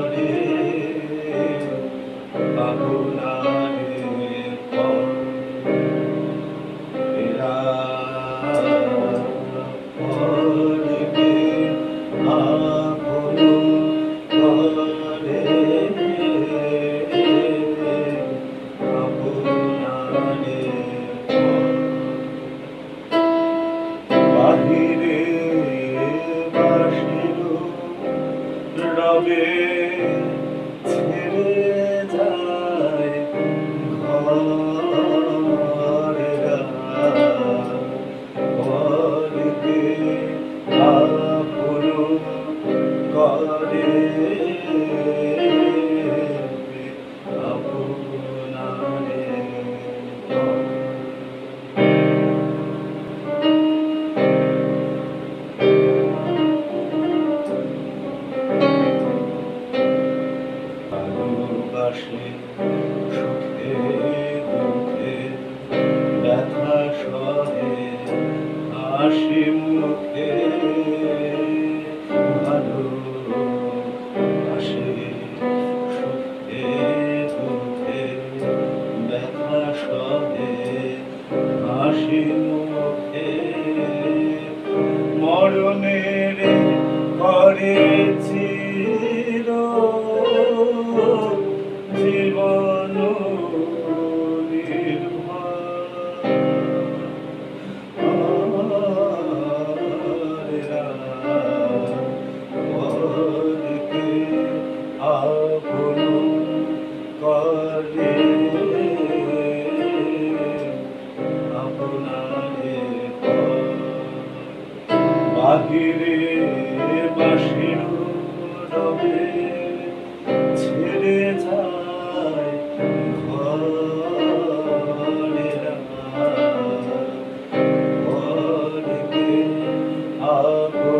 Glória. নীরবে ছেড়ে যায় ঘর ঘরকে আপন করে। আসে সুখে, দুঃখে, ব্যথা সহে হাসি মুখে। ভালো আসে সুখে, দুঃখে, ব্যথা সহে হাসি মুখে। মরণের করেছি বাহিরে বাসির রবে ছেড়ে যায় ঘরে আগো